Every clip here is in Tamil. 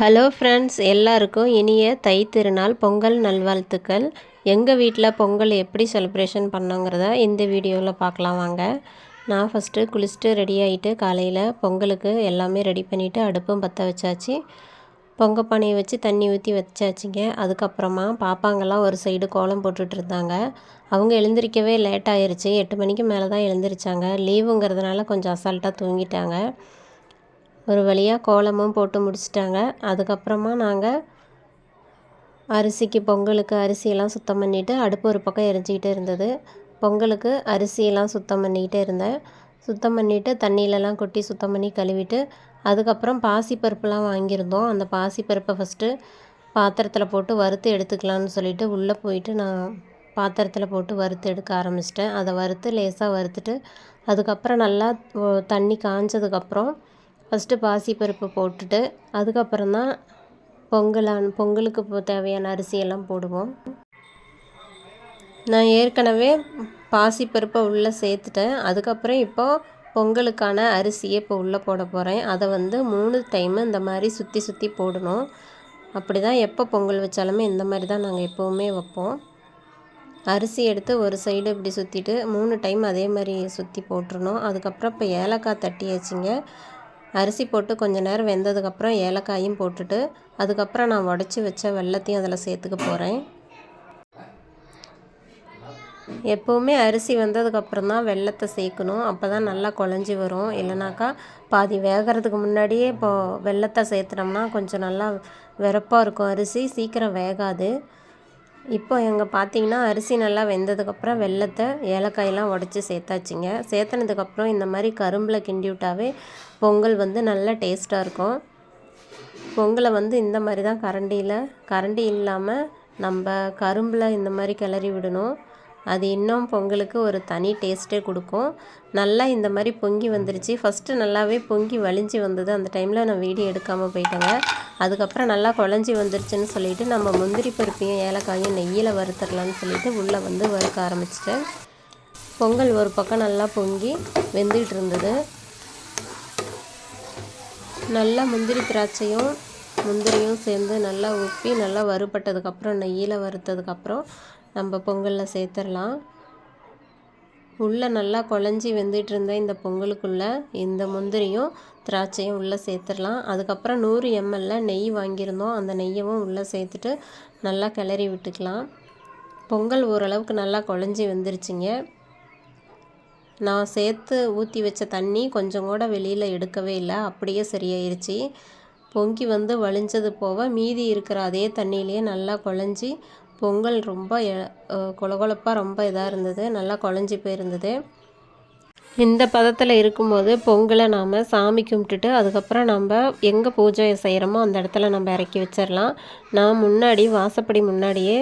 ஹலோ ஃப்ரெண்ட்ஸ் எல்லாருக்கும் இனிய தை திருநாள் பொங்கல் நல்வாழ்த்துக்கள். எங்கள் வீட்டில் பொங்கல் எப்படி செலிப்ரேஷன் பண்ணோங்கிறத இந்த வீடியோவில் பார்க்கலாம் வாங்க. நான் ஃபஸ்ட்டு குளிச்சுட்டு ரெடி ஆகிட்டு காலையில் பொங்கலுக்கு எல்லாமே ரெடி பண்ணிவிட்டு அடுப்பும் பற்ற வச்சாச்சு. பொங்க பானையை வச்சு தண்ணி ஊற்றி வச்சாச்சுங்க. அதுக்கப்புறமா பாப்பாங்கெல்லாம் ஒரு சைடு கோலம் போட்டுட்டு இருந்தாங்க. அவங்க எழுந்திரிக்கவே லேட் ஆயிடுச்சு எட்டு மணிக்கு மேலே தான் எழுந்திரிச்சாங்க லீவுங்கிறதுனால கொஞ்சம் அசால்ட்டாக தூங்கிட்டாங்க. ஒரு வழியாக கோலமும் போட்டு முடிச்சிட்டாங்க. அதுக்கப்புறமா நாங்கள் அரிசிக்கு பொங்கலுக்கு அரிசியெல்லாம் சுத்தம் பண்ணிவிட்டு அடுப்பு ஒரு பக்கம் எரிஞ்சிக்கிட்டே இருந்தது. பொங்கலுக்கு அரிசியெல்லாம் சுத்தம் பண்ணிக்கிட்டே இருந்தேன். சுத்தம் பண்ணிவிட்டு தண்ணியிலலாம் கொட்டி சுத்தம் பண்ணி கழுவிட்டு அதுக்கப்புறம் பாசிப்பருப்புலாம் வாங்கியிருந்தோம். அந்த பாசிப்பருப்பை ஃபஸ்ட்டு பாத்திரத்தில் போட்டு வறுத்து எடுத்துக்கலாம்னு சொல்லிட்டு உள்ளே போயிட்டு நான் பாத்திரத்தில் போட்டு வறுத்து எடுக்க ஆரம்பிச்சிட்டேன். அதை வறுத்து லேசாக வறுத்துட்டு அதுக்கப்புறம் நல்லா தண்ணி காஞ்சதுக்கப்புறம் ஃபஸ்ட்டு பாசிப்பருப்பு போட்டுட்டு அதுக்கப்புறம் தான் பொங்கலான் பொங்கலுக்கு இப்போ தேவையான அரிசியெல்லாம் போடுவோம். நான் ஏற்கனவே பாசிப்பருப்பை உள்ளே சேர்த்துட்டேன். அதுக்கப்புறம் இப்போ பொங்கலுக்கான அரிசியை இப்போ உள்ளே போட போகிறேன் அதை வந்து மூணு டைமு இந்த மாதிரி சுற்றி சுற்றி போடணும். அப்படி தான் எப்போ பொங்கல் வச்சாலுமே இந்த மாதிரி தான் நாங்கள் எப்போவுமே வைப்போம். அரிசி எடுத்து ஒரு சைடு இப்படி சுற்றிட்டு மூணு டைம் அதே மாதிரி சுற்றி போட்டுருணும் அதுக்கப்புறம் இப்போ ஏலக்காய் தட்டி வச்சிங்க அரிசி போட்டு கொஞ்சம் நேரம் வெந்ததுக்கப்புறம் ஏலக்காயும் போட்டுட்டு அதுக்கப்புறம் நான் உடச்சி வச்ச வெள்ளத்தையும் அதில் சேர்த்துக்க போகிறேன் எப்போவுமே அரிசி வந்ததுக்கப்புறம் தான் வெள்ளத்தை சேர்க்கணும். அப்போ தான் நல்லா குழஞ்சி வரும். இல்லைனாக்கா பாதி வேகிறதுக்கு முன்னாடியே இப்போது வெள்ளத்தை சேர்த்துனோம்னா கொஞ்சம் நல்லா வெறப்பாக இருக்கும். அரிசி சீக்கிரம் வேகாது. இப்போ எங்கே பார்த்தீங்கன்னா அரிசி நல்லா வெந்ததுக்கப்புறம் வெள்ளத்தை ஏலக்காயெல்லாம் உடச்சி சேர்த்தாச்சுங்க. சேர்த்துனதுக்கப்புறம் இந்த மாதிரி கரும்பில் கிண்டி விட்டாவே பொங்கல் வந்து நல்லா டேஸ்ட்டாக இருக்கும். பொங்கலை வந்து இந்த மாதிரி தான் கரண்டியில் கரண்டி இல்லாமல் நம்ம கரும்பில் இந்த மாதிரி கிளறி விடணும். அது இன்னும் பொங்கலுக்கு ஒரு தனி டேஸ்ட்டே கொடுக்கும். நல்லா இந்த மாதிரி பொங்கி வந்துருச்சு. ஃபஸ்ட்டு நல்லாவே பொங்கி வலிஞ்சு வந்தது. அந்த டைமில் நான் வீடியோ எடுக்காமல் போயிட்டேங்க. அதுக்கப்புறம் நல்லா குழஞ்சி வந்துருச்சுன்னு சொல்லிட்டு நம்ம முந்திரி பருப்பையும் ஏலக்காயும் நெய்யில் வறுத்துடலான்னு சொல்லிட்டு உள்ளே வந்து வறுக்க ஆரம்பிச்சிட்டேன். பொங்கல் ஒரு பக்கம் நல்லா பொங்கி வெந்துகிட்டு இருந்தது. நல்லா முந்திரி திராட்சையும் முந்திரியும் சேர்ந்து நல்லா உப்பி நல்லா வறுபட்டதுக்கப்புறம் நெய்யில் வறுத்ததுக்கப்புறம் நம்ம பொங்கலில் சேர்த்துடலாம் உள்ளே நல்லா குழஞ்சி வெந்துட்டு இருந்த இந்த பொங்கலுக்குள்ளே இந்த முந்திரியும் திராட்சையும் உள்ளே சேர்த்துடலாம் அதுக்கப்புறம் நூறு எம்எல்ல நெய் வாங்கியிருந்தோம். அந்த நெய்யவும் உள்ளே சேர்த்துட்டு நல்லா கிளறி விட்டுக்கலாம். பொங்கல் ஓரளவுக்கு நல்லா குழஞ்சி வெந்துருச்சுங்க. நான் சேர்த்து ஊற்றி வச்ச தண்ணி கொஞ்சம் கூட வெளியில் எடுக்கவே இல்லை. அப்படியே சரியாயிருச்சு. பொங்கி வந்து வழிஞ்சது போக மீதி இருக்கிற அதே தண்ணியிலேயே நல்லா குழஞ்சி பொங்கல் ரொம்ப கொலகொலப்பாக ரொம்ப இதாக இருந்தது. நல்லா குழஞ்சி போயிருந்தது. இந்த பதத்தில் இருக்கும்போது பொங்கலை நாம் சாமி கும்பிட்டுட்டு அதுக்கப்புறம் நம்ம எங்கே பூஜை செய்கிறோமோ அந்த இடத்துல நம்ம இறக்கி வச்சிடலாம் நான் முன்னாடி வாசப்படி முன்னாடியே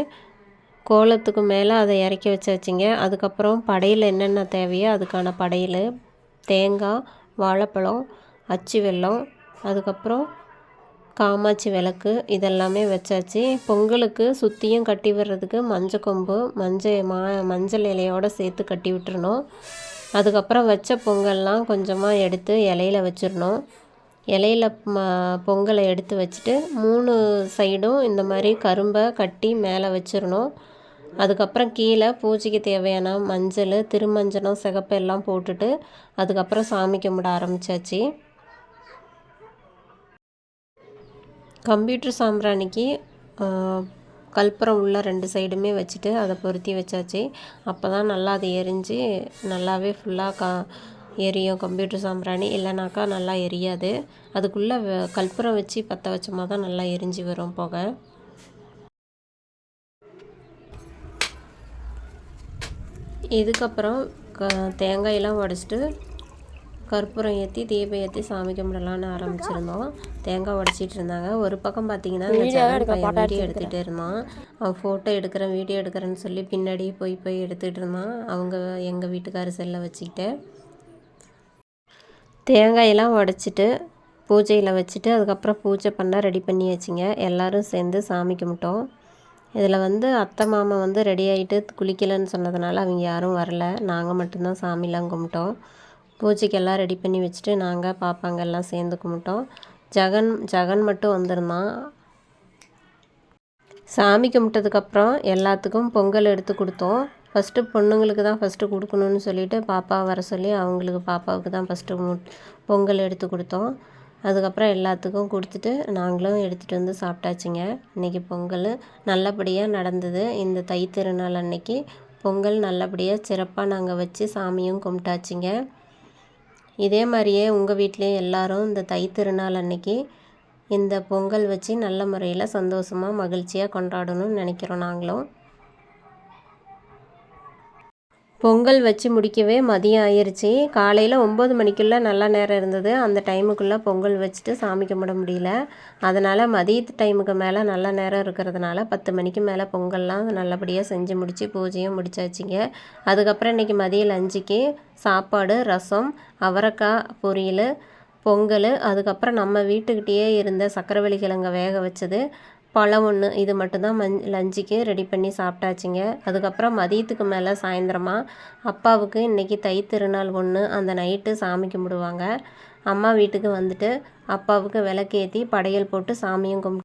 கோலத்துக்கு மேலே அதை இறக்கி வச்சாச்சுங்க அதுக்கப்புறம் படையில் என்னென்ன தேவையோ அதுக்கான படையல் தேங்காய் வாழைப்பழம் அச்சு வெல்லம் அதுக்கப்புறம் காமாட்சி விளக்கு இதெல்லாமே வச்சாச்சு. பொங்கலுக்கு சுற்றியும் கட்டி விடுறதுக்கு மஞ்சள் கொம்பு மஞ்சள் மா மஞ்சள் இலையோடு சேர்த்து கட்டி விட்டுறணும். அதுக்கப்புறம் வச்ச பொங்கல்லாம் கொஞ்சமாக எடுத்து இலையில வச்சிடணும். இலையில ம பொங்கலை எடுத்து வச்சுட்டு மூணு சைடும் இந்த மாதிரி கரும்பை கட்டி மேலே வச்சிடணும். அதுக்கப்புறம் கீழே பூஜைக்கு தேவையான மஞ்சள் திருமஞ்சனம் சிகப்பு எல்லாம் போட்டுட்டு அதுக்கப்புறம் சாமி கும்பிட ஆரம்பிச்சாச்சு. கம்ப்யூட்டர் சாம்பிராணிக்கு கற்பூரம் உள்ள ரெண்டு சைடுமே வச்சுட்டு அதை பொருத்தி வச்சாச்சு. அப்போ தான் நல்லா அது எரிஞ்சு நல்லாவே ஃபுல்லாக கா எரியும் கம்ப்யூட்டர் சாம்பிராணி. இல்லைனாக்கா நல்லா எரியாது. அதுக்குள்ளே கற்பூரம் வச்சு பற்ற வச்சோமா தான் நல்லா எரிஞ்சு வரும் புகை. இதுக்கப்புறம் க தேங்காயெல்லாம் உடச்சிட்டு கற்பூரம் ஏற்றி தீபம் ஏற்றி சாமி கும்பிடலான்னு ஆரம்பிச்சிருந்தோம். தேங்காய் உடச்சிட்டு இருந்தாங்க. ஒரு பக்கம் பார்த்தீங்கன்னா வீடியோ எடுத்துகிட்டே இருந்தான். அவன் ஃபோட்டோ எடுக்கிறேன் வீடியோ எடுக்கிறேன்னு சொல்லி பின்னாடி போய் போய் எடுத்துகிட்டு இருந்தான். அவங்க எங்கள் வீட்டுக்கார செல்லை வச்சுக்கிட்டு. தேங்காயெல்லாம் உடச்சிட்டு பூஜையில் வச்சுட்டு அதுக்கப்புறம் பூஜை பண்ண ரெடி பண்ணியாச்சுங்க. எல்லாரும் சேர்ந்து சாமி கும்பிட்டோம். இதில் வந்து அத்தை மாமா வந்து ரெடி ஆகிட்டு குளிக்கலைன்னு சொன்னதுனால அவங்க யாரும் வரல. நாங்கள் மட்டும்தான் சாமிலாம் கும்பிட்டோம். பூஜைக்கெல்லாம் ரெடி பண்ணி வச்சுட்டு நாங்கள் பாப்பாங்க எல்லாம் சேர்ந்து கும்பிட்டோம். ஜெகன் ஜெகன் மட்டும் வந்திருந்தான். சாமி கும்பிட்டதுக்கப்புறம் எல்லாத்துக்கும் பொங்கல் எடுத்து கொடுத்தோம். ஃபஸ்ட்டு பொண்ணுங்களுக்கு தான் ஃபஸ்ட்டு கொடுக்கணுன்னு சொல்லிட்டு பாப்பா வர சொல்லி அவங்களுக்கு பாப்பாவுக்கு தான் ஃபஸ்ட்டு பொங்கல் எடுத்து கொடுத்தோம். அதுக்கப்புறம் எல்லாத்துக்கும் கொடுத்துட்டு நாங்களும் எடுத்துகிட்டு வந்து சாப்பிட்டாச்சுங்க. இன்றைக்கி பொங்கல் நல்லபடியாக நடந்தது. இந்த தை திருநாள் அன்னைக்கு பொங்கல் நல்லபடியாக சிறப்பாக நாங்கள் வச்சு சாமியும் கும்பிட்டாச்சுங்க. இதே மாதிரியே உங்கள் வீட்லேயும் எல்லாரும் இந்த தை திருநாள் அன்னைக்கு இந்த பொங்கல் வச்சு நல்ல முறையில் சந்தோஷமாக மகிழ்ச்சியாக கொண்டாடணும்னு நினைக்கிறோம் நாங்களும். பொங்கல் வச்சு முடிக்கவே மதியம் ஆயிடுச்சு காலையில் ஒம்பது மணிக்குள்ளே நல்ல நேரம் இருந்தது. அந்த டைமுக்குள்ளே பொங்கல் வச்சுட்டு சாமி கும்பிட முடியல. அதனால் மதியத்து டைமுக்கு மேலே நல்ல நேரம் இருக்கிறதுனால பத்து மணிக்கு மேலே பொங்கல்லாம் நல்லபடியாக செஞ்சு முடித்து பூஜையும் முடிச்சாச்சுங்க. அதுக்கப்புறம் இன்றைக்கி மதியம் லஞ்சுக்கு சாப்பாடு ரசம் அவரக்காய் பொரியல் பொங்கல். அதுக்கப்புறம் நம்ம வீட்டுக்கிட்டேயே இருந்த சக்கரவள்ளி கிழங்க வேக வச்சது. பழம் ஒன்று இது மட்டும்தான் மஞ் லஞ்சுக்கு ரெடி பண்ணி சாப்பிட்டாச்சுங்க. அதுக்கப்புறம் மதியத்துக்கு மேலே சாயந்தரமாக அப்பாவுக்கு இன்றைக்கி தை திருநாள் ஒன்று அந்த நைட்டு சாமி கும்பிடுவாங்க. அம்மா வீட்டுக்கு வந்துட்டு அப்பாவுக்கு விளக்கேற்றி படையல் போட்டு சாமியும் கும்பிட்டு